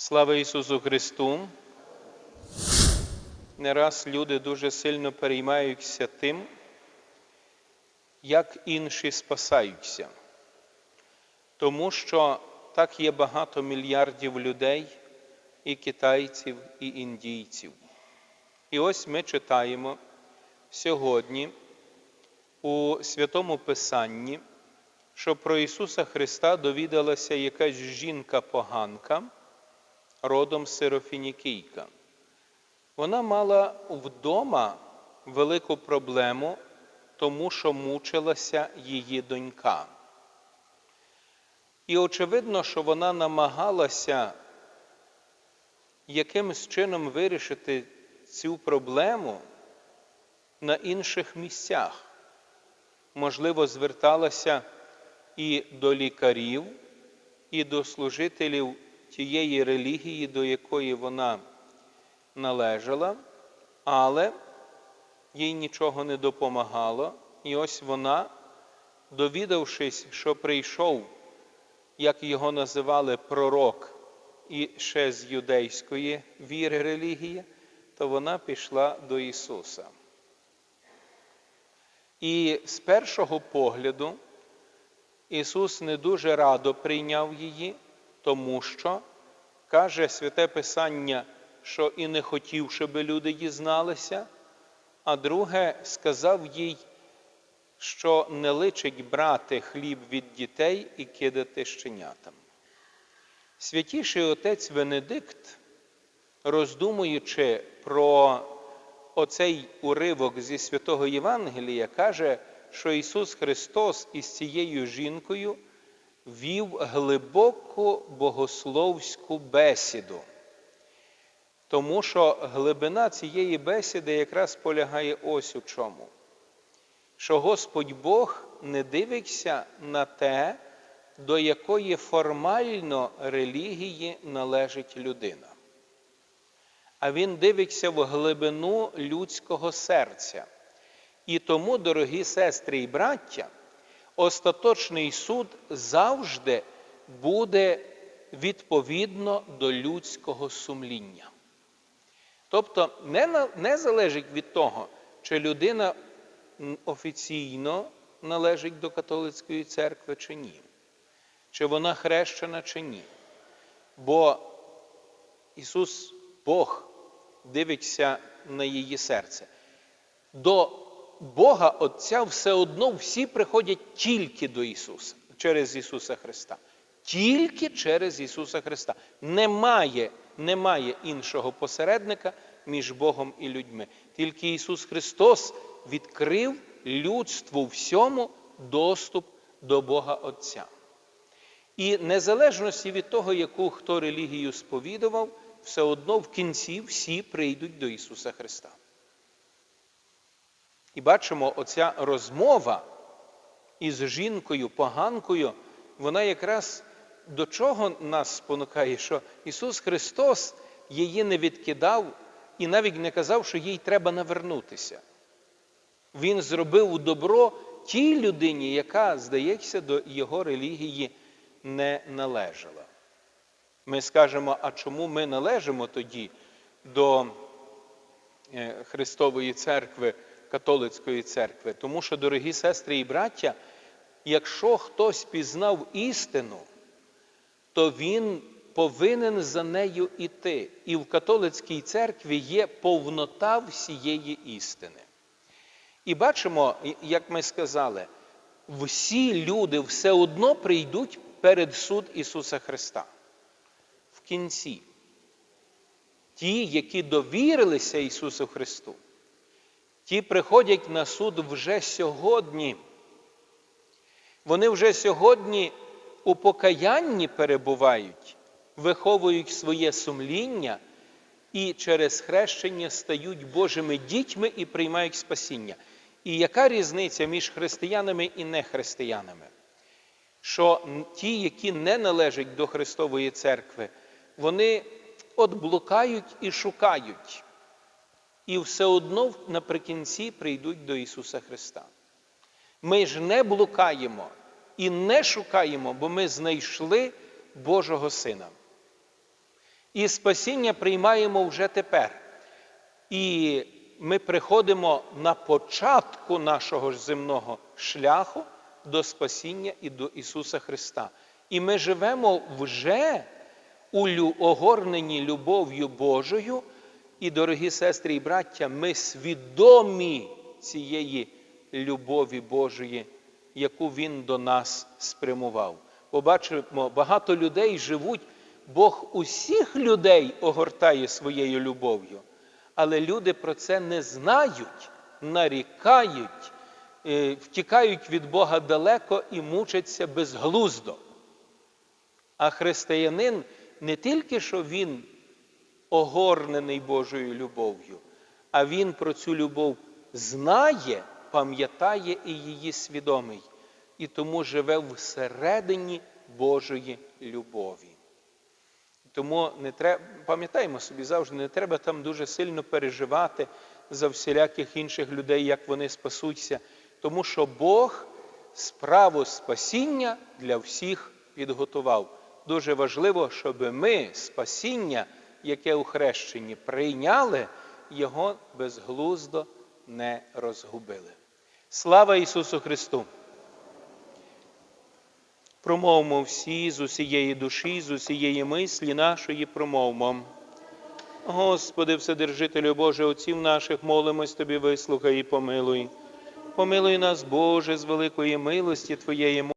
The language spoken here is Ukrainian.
Слава Ісусу Христу! Не раз люди дуже сильно переймаються тим, як інші спасаються. Тому що так є багато мільярдів людей, і китайців, і індійців. І ось ми читаємо сьогодні у Святому Писанні, що про Ісуса Христа довідалася якась жінка-поганка родом Сирофінікійка. Вона мала вдома велику проблему, тому що мучилася її донька. І очевидно, що вона намагалася якимось чином вирішити цю проблему на інших місцях. Можливо, зверталася і до лікарів, і до служителів тієї релігії, до якої вона належала, але їй нічого не допомагало. І ось вона, довідавшись, що прийшов, як його називали, пророк і ще з юдейської віри релігії, то вона пішла до Ісуса. І з першого погляду Ісус не дуже радо прийняв її, тому що каже Святе Писання, що і не хотів, щоб люди дізналися, а друге, сказав їй, що не личить брати хліб від дітей і кидати щенятам. Святіший отець Венедикт, роздумуючи про оцей уривок зі святого Євангелія, каже, що Ісус Христос із цією жінкою вів глибоку богословську бесіду. Тому що глибина цієї бесіди якраз полягає ось у чому. Що Господь Бог не дивиться на те, до якої формально релігії належить людина. А Він дивиться в глибину людського серця. І тому, дорогі сестри і браття, остаточний суд завжди буде відповідно до людського сумління. Тобто не, не залежить від того, чи людина офіційно належить до католицької церкви чи ні, чи вона хрещена чи ні. Бо Ісус Бог дивиться на її серце. До Бога Отця все одно всі приходять тільки до Ісуса, через Ісуса Христа. Тільки через Ісуса Христа. Немає, немає іншого посередника між Богом і людьми. Тільки Ісус Христос відкрив людству всьому доступ до Бога Отця. І незалежності від того, яку хто релігію сповідував, все одно в кінці всі прийдуть до Ісуса Христа. І бачимо, оця розмова із жінкою, поганкою, вона якраз до чого нас спонукає, що Ісус Христос її не відкидав і навіть не казав, що їй треба навернутися. Він зробив добро тій людині, яка, здається, до його релігії не належала. Ми скажемо, а чому ми належимо тоді до е, Христової церкви, католицької церкви? Тому що, дорогі сестри і браття, якщо хтось пізнав істину, то він повинен за нею іти. І в католицькій церкві є повнота всієї істини. І бачимо, як ми сказали, всі люди все одно прийдуть перед суд Ісуса Христа. В кінці. Ті, які довірилися Ісусу Христу, ті приходять на суд вже сьогодні. Вони вже сьогодні у покаянні перебувають, виховують своє сумління і через хрещення стають Божими дітьми і приймають спасіння. І яка різниця між християнами і нехристиянами? Що ті, які не належать до Христової церкви, вони от блукають і шукають, і все одно наприкінці прийдуть до Ісуса Христа. Ми ж не блукаємо і не шукаємо, бо ми знайшли Божого Сина. І спасіння приймаємо вже тепер. І ми приходимо на початку нашого земного шляху до спасіння і до Ісуса Христа. І ми живемо вже у огорненні любов'ю Божою. І, дорогі сестри і браття, ми свідомі цієї любові Божої, яку Він до нас спрямував. Побачимо, багато людей живуть, Бог усіх людей огортає своєю любов'ю. Але люди про це не знають, нарікають, е, втікають від Бога далеко і мучаться безглуздо. А християнин не тільки що він огорнений Божою любов'ю, а він про цю любов знає, пам'ятає і її свідомий, і тому живе всередині Божої любові. Тому не треба, пам'ятаємо собі завжди, не треба там дуже сильно переживати за всіляких інших людей, як вони спасуться, тому що Бог справу спасіння для всіх підготував. Дуже важливо, щоб ми спасіння, яке у хрещенні прийняли, його безглуздо не розгубили. Слава Ісусу Христу! Промовмо всі з усієї душі, з усієї мислі нашої промовмо. Господи, Вседержителю Боже, отців наших, молимось Тобі, вислухай і помилуй. Помилуй нас, Боже, з великої милості Твоєї.